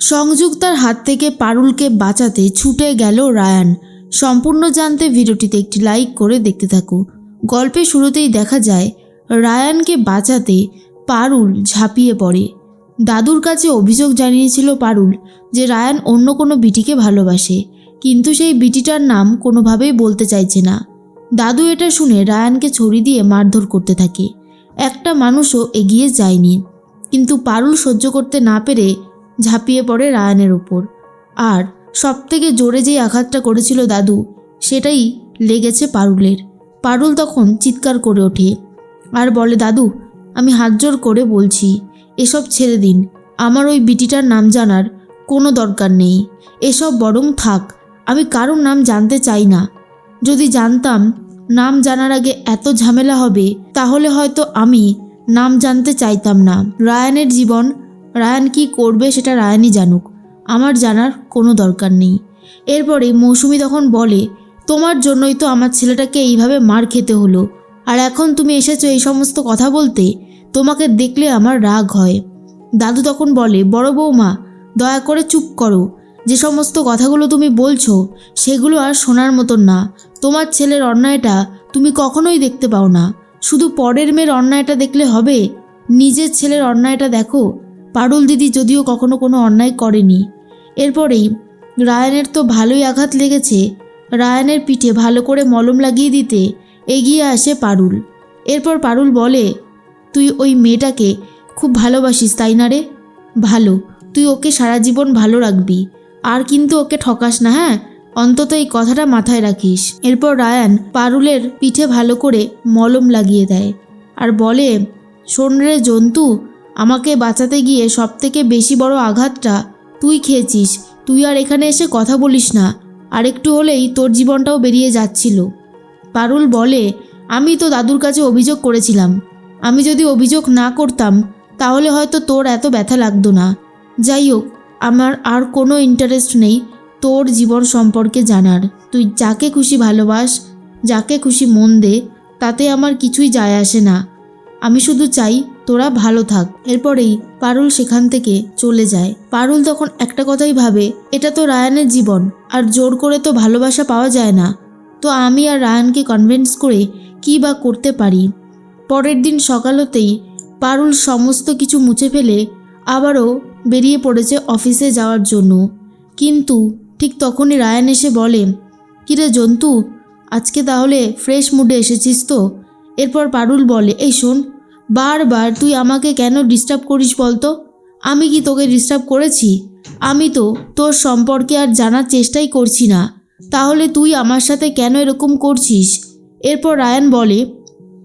সংযুক্তার হাত থেকে পারুলকে বাঁচাতে ছুটে গেল রায়ান। সম্পূর্ণ জানতে ভিডিওটিতে একটি লাইক করে দেখতে থাকো। গল্পের শুরুতেই দেখা যায়, রায়ানকে বাঁচাতে পারুল ঝাঁপিয়ে পড়ে। দাদুর কাছে অভিযোগ জানিয়েছিল পারুল যে রায়ান অন্য কোনো বিটিকে ভালোবাসে, কিন্তু সেই বিটিটার নাম কোনোভাবেই বলতে চাইছে না। দাদু এটা শুনে রায়ানকে ছড়ি দিয়ে মারধর করতে থাকে। একটা মানুষও এগিয়ে যায়নি। কিন্তু পারুল সহ্য করতে না পেরে ঝাঁপিয়ে পড়ে রায়ানের ওপর আর সব থেকে জোরে যেই আঘাতটা করেছিল দাদু, সেটাই লেগেছে পারুলের। পারুল তখন চিৎকার করে ওঠে। আর বলে, দাদু, আমি হাত জোর করে বলছি, এসব ছেড়ে দিন। আমার ওই বিটিটার নাম জানার কোনো দরকার নেই। এসব বরং থাক, আমি কারোর নাম জানতে চাই না। যদি জানতাম নাম জানার আগে এত ঝামেলা হবে, তাহলে হয়তো আমি নাম জানতে চাইতাম না। রায়ানের জীবন রায়ান কি করবে সেটা রায়ানই জানুক। আমার জানার কোনো দরকার নেই। এরপরে মৌসুমি তখন বলে, তোমার জন্যই তো আমার ছেলেটাকে এইভাবে মার খেতে হলো। আর এখন তুমি এসেছ এই সমস্ত কথা বলতে, তোমাকে দেখলে আমার রাগ হয়। দাদু তখন বলে, বড় বৌমা, দয়া করে চুপ করো। যে সমস্ত কথাগুলো তুমি বলছো, সেগুলো আর শোনার মতন না। তোমার ছেলের অন্যায়টা তুমি কখনোই দেখতে পাও না। শুধু পরের মেয়ের অন্যায়টা দেখলে হবে? নিজের ছেলের অন্যায়টা দেখো। পারুল দিদি যদিও কখনো কোনো অন্যায় করেনি। এরপরেই রায়ানের তো ভালোই আঘাত লেগেছে, রায়ানের পিঠে ভালো করে মলম লাগিয়ে দিতে এগিয়ে আসে পারুল। এরপর পারুল বলে, তুই ওই মেয়েটাকে খুব ভালোবাসিস, তাই না রে? ভালো, তুই ওকে সারা জীবন ভালো রাখবি। আর কিন্তু ওকে ঠকাস না হ্যাঁ? অন্তত এই কথাটা মাথায় রাখিস। এরপর রায়ান পারুলের পিঠে ভালো করে মলম লাগিয়ে দেয় আর বলে, শোন রে জন্তু আমাকে বাঁচাতে গিয়ে সব থেকে বেশি বড় আঘাতটা তুই খেয়েছিস। তুই আর এখানে এসে কথা বলিস না। আর একটু হলেই তোর জীবনটাও বেরিয়ে যাচ্ছিল। পারুল বলে, আমি তো দাদুর কাছে অভিযোগ করেছিলাম। আমি যদি অভিযোগ না করতাম, তাহলে হয়তো তোর এত ব্যথা লাগতো না। যাই হোক, আমার আর কোনো ইন্টারেস্ট নেই তোর জীবন সম্পর্কে জানার। তুই যাকে খুশি ভালোবাস, যাকে খুশি মন দে, তাতে আমার কিছুই যায় আসে না। আমি শুধু চাই তোরা ভালো থাক। এরপরেই পারুল সেখান থেকে চলে যায়। পারুল তখন একটা কথাই ভাবে, এটা তো রায়ানের জীবন, আর জোর করে তো ভালোবাসা পাওয়া যায় না। তো আমি আর রায়ানকে কনভিন্স করে কী বা করতে পারি? পরের দিন সকাল হতেই পারুল সমস্ত কিছু মুছে ফেলে আবারও বেরিয়ে পড়েছে অফিসে যাওয়ার জন্য। কিন্তু ঠিক তখনই রায়ান এসে বলে, কিরে জন্তু, আজকে তাহলে ফ্রেশ মুডে এসেছিস তো? এরপর পারুল বলে, এই শোন বারবার তুই আমাকে কেন ডিস্টার্ব করিস বলতো? আমি কি তোকে ডিস্টার্ব করেছি? আমি তো তোর সম্পর্কে আর জানার চেষ্টাই করছি না। তাহলে তুই আমার সাথে কেন এরকম করছিস? এরপর রায়ান বলে,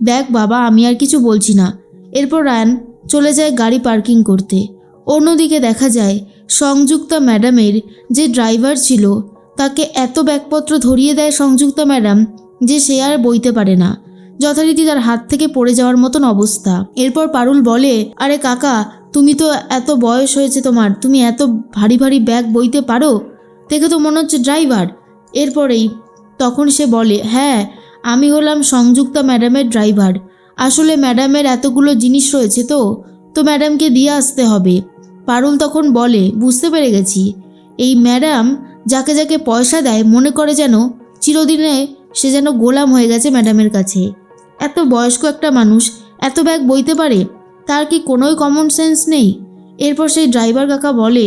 দেখ বাবা, আমি আর কিছু বলছি না। এরপর রায়ান চলে যায় গাড়ি পার্কিং করতে। অন্যদিকে দেখা যায়, সংযুক্তা ম্যাডামের যে ড্রাইভার ছিল, তাকে এত ব্যাগপত্র ধরিয়ে দেয় সংযুক্তা ম্যাডাম যে সে আর বইতে পারে না। যথারীতি তার হাত থেকে পড়ে যাওয়ার মতন অবস্থা। এরপর পারুল বলে, আরে কাকা, তুমি তো এত বয়স হয়েছে তোমার, তুমি এত ভারী ভারী ব্যাগ বইতে পারো? দেখে তো মনে হচ্ছে ড্রাইভার। এরপরেই তখন সে বলে হ্যাঁ আমি হলাম সংযুক্তা ম্যাডামের ড্রাইভার। আসলে ম্যাডামের এতগুলো জিনিস রয়েছে তো তো ম্যাডামকে দিয়ে আসতে হবে। পারুল তখন বলে, বুঝতে পেরে গেছি। এই ম্যাডাম যাকে যাকে পয়সা দেয়, মনে করে যেন চিরদিনে সে যেন গোলাম হয়ে গেছে ম্যাডামের কাছে। এত বয়স্ক একটা মানুষ এত ব্যাগ বইতে পারে? তার কি কোনোই কমন সেন্স নেই? এরপর সেই ড্রাইভার কাকা বলে,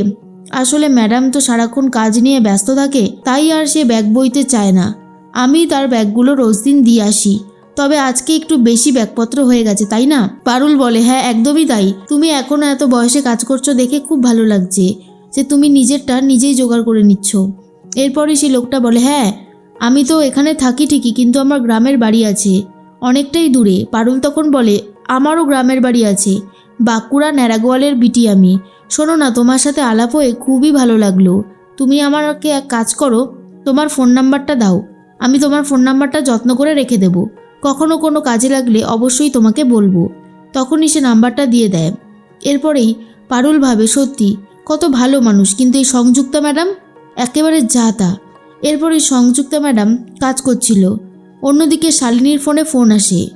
আসলে ম্যাডাম তো সারাক্ষণ কাজ নিয়ে ব্যস্ত থাকে, তাই আর সে ব্যাগ বইতে চায় না। আমি তার ব্যাগগুলো রোজ দিন দিয়ে আসি। তবে আজকে একটু বেশি ব্যাগপত্র হয়ে গেছে, তাই না? পারুল বলে হ্যাঁ একদমই তাই। তুমি এখনও এত বয়সে কাজ করছ দেখে খুব ভালো লাগছে যে তুমি নিজেরটা নিজেই জোগাড় করে নিচ্ছ। এরপরে সেই লোকটা বলে হ্যাঁ আমি তো এখানে থাকি ঠিকই, কিন্তু আমার গ্রামের বাড়ি আছে। অনেকটাই দূরে, পারুল তখন বলে, আমারও গ্রামের বাড়ি আছে। বাঁকুড়া ন্যাড়াগোয়ালের বিটি আমি। শোনো না, তোমার সাথে আলাপ হয়ে খুবই ভালো লাগল। তুমি আমাকে এক কাজ করো, তোমার ফোন নাম্বারটা দাও। আমি তোমার ফোন নাম্বারটা যত্ন করে রেখে দেবো। কখনো কোনো কাজে লাগলে অবশ্যই তোমাকে বলব। তখনই সে নাম্বারটা দিয়ে দেয়। এরপরেই পারুল ভাবে, সত্যি, কত ভালো মানুষ, কিন্তু এই সংযুক্তা ম্যাডাম একেবারে যা তা। এরপরে সংযুক্তা ম্যাডাম কাজ করছিল। অন্যদিকে শালিনীর ফোনে ফোন আসে।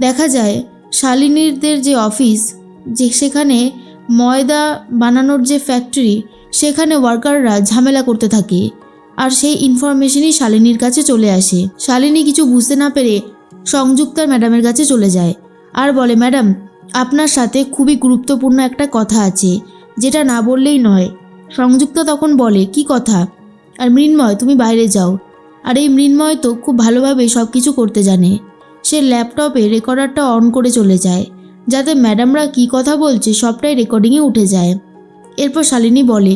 দেখা যায়, শালিনীদের যে অফিস, যে সেখানে ময়দা বানানোর যে ফ্যাক্টরি, সেখানে ওয়ার্কাররা ঝামেলা করতে থাকে। আর সেই ইনফরমেশনই শালিনীর কাছে চলে আসে। শালিনী কিছু বুঝতে না পেরে সংযুক্তার ম্যাডামের কাছে চলে যায় আর বলে ম্যাডাম আপনার সাথে খুবই গুরুত্বপূর্ণ একটা কথা আছে, যেটা না বললেই নয়। সংযুক্তা তখন বলে, কি কথা? আর মৃন্ময়, তুমি বাইরে যাও। আর এই মৃন্ময় তো খুব ভালোভাবে সব কিছু করতে জানে। সে ল্যাপটপে রেকর্ডারটা অন করে চলে যায়, যাতে ম্যাডামরা কি কথা বলছে সবটাই রেকর্ডিংয়ে উঠে যায়। এরপর শালিনী বলে,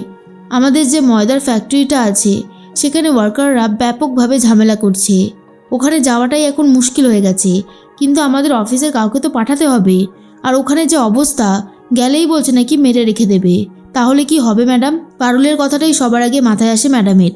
আমাদের যে ময়দার ফ্যাক্টরিটা আছে, সেখানে ওয়ার্কাররা ব্যাপকভাবে ঝামেলা করছে। ওখানে যাওয়াটাই এখন মুশকিল হয়ে গেছে, কিন্তু আমাদের অফিসে কাউকে তো পাঠাতে হবে। আর ওখানে যে অবস্থা, গেলেই বলছে নাকি মেরে রেখে দেবে। তাহলে কি হবে ম্যাডাম পারুলের কথাটাই সবার আগে মাথায় আসে ম্যাডামের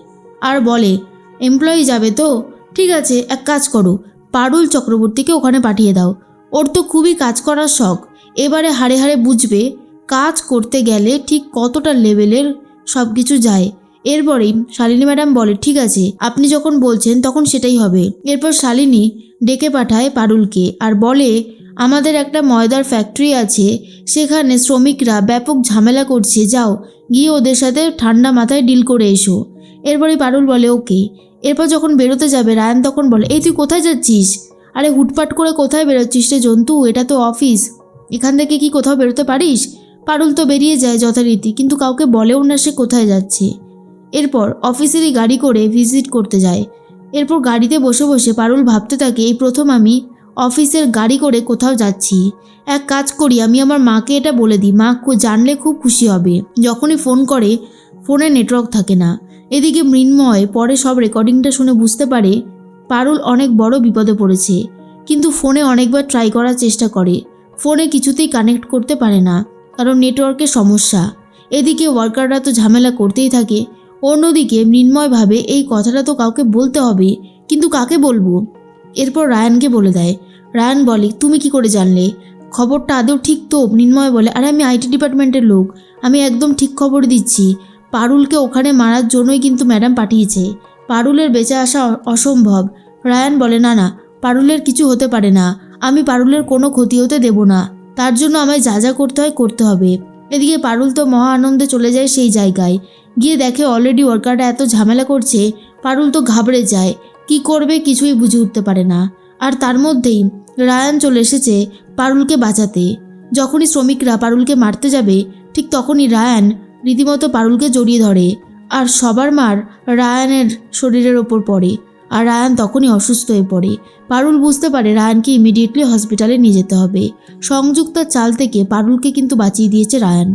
আর বলে এমপ্লয়ি যাবে তো? ঠিক আছে, এক কাজ করো। পারুল চক্রবর্তীকে ওখানে পাঠিয়ে দাও। ওর তো খুবই কাজ করার শখ। এবারে হাড়ে হাড়ে বুঝবে কাজ করতে গেলে ঠিক কতটা লেভেলের সব কিছু যায়। এরপরেই শালিনী ম্যাডাম বলে, ঠিক আছে, আপনি যখন বলছেন তখন সেটাই হবে। এরপর শালিনী ডেকে পাঠায় পারুলকে আর বলে, আমাদের একটা ময়দার ফ্যাক্টরি আছে। সেখানে শ্রমিকরা ব্যাপক ঝামেলা করছে। যাও, গিয়ে ওদের সাথে ঠান্ডা মাথায় ডিল করে এসো। এরপরে পারুল বলে ওকে এরপর যখন বেরোতে যাবে, রায়ান তখন বলে, এই, তুই কোথায় যাচ্ছিস? আরে, হুটপাট করে কোথায় বেরোচ্ছিস রে জন্তু? এটা তো অফিস। এখান থেকে কি কোথাও বেরোতে পারিস? পারুল তো বেরিয়ে যায় যথারীতি, কিন্তু কাউকে বলেও না সে কোথায় যাচ্ছে। এরপর অফিসেরই গাড়ি করে ভিজিট করতে যায়। এরপর গাড়িতে বসে বসে পারুল ভাবতে থাকে, এই প্রথম আমি অফিসের গাড়ি করে কোথাও যাচ্ছি। এক কাজ করি, আমি আমার মাকে এটা বলে দিই। মা জানলে খুব খুশি হবে। যখনই ফোন করে, ফোনে নেটওয়ার্ক থাকে না। এদিকে মৃন্ময় পরে সব রেকর্ডিংটা শুনে বুঝতে পারে পারুল অনেক বড় বিপদে পড়েছে, কিন্তু ফোনে অনেকবার ট্রাই করার চেষ্টা করে। ফোনে কিছুতেই কানেক্ট করতে পারে না, কারণ নেটওয়ার্কের সমস্যা। এদিকে ওয়ার্কাররা তো ঝামেলা করতেই থাকে। অন্যদিকে মৃন্ময়ভাবে এই কথাটা তো কাউকে বলতে হবে, কিন্তু কাকে বলব? এরপর রায়ানকে বলে দেয়, রায়ান বলে, তুমি কি করে জানলে? খবরটা আদৌ ঠিক তো মৃন্ময় বলে, আরে আমি আইটি ডিপার্টমেন্টের লোক, আমি একদম ঠিক খবর দিচ্ছি। পারুলকে ওখানে মারার জন্যই কিন্তু ম্যাডাম পাঠিয়েছে। পারুলের বেঁচে আসা অসম্ভব। রায়ান বলে, না না, পারুলের কিছু হতে পারে না। আমি পারুলের কোনো ক্ষতি হতে দেব না। তার জন্য আমায় যা যা করতে হয় করতে হবে। এদিকে পারুল তো মহা আনন্দে চলে যায় সেই জায়গায়। গিয়ে দেখে অলরেডি ওয়ার্কাররা এত ঝামেলা করছে, পারুল তো ঘাবড়ে যায়। কি করবে কিছুই বুঝে উঠতে পারে না। আর তার মধ্যেই রায়ান চলে এসেছে পারুলকে বাঁচাতে। যখনই শ্রমিকরা পারুলকে মারতে যাবে, ঠিক তখনই রায়ান রীতিমতো পারুলকে জড়িয়ে ধরে, আর সবার মার রায়ানের শরীরের ওপর পড়ে, আর রায়ান তখনই অসুস্থ হয়ে পড়ে। পারুল বুঝতে পারে রায়ানকে ইমিডিয়েটলি হসপিটালে নিয়ে যেতে হবে। সংযুক্তার চাল থেকে পারুলকে কিন্তু বাঁচিয়ে দিয়েছে রায়ান।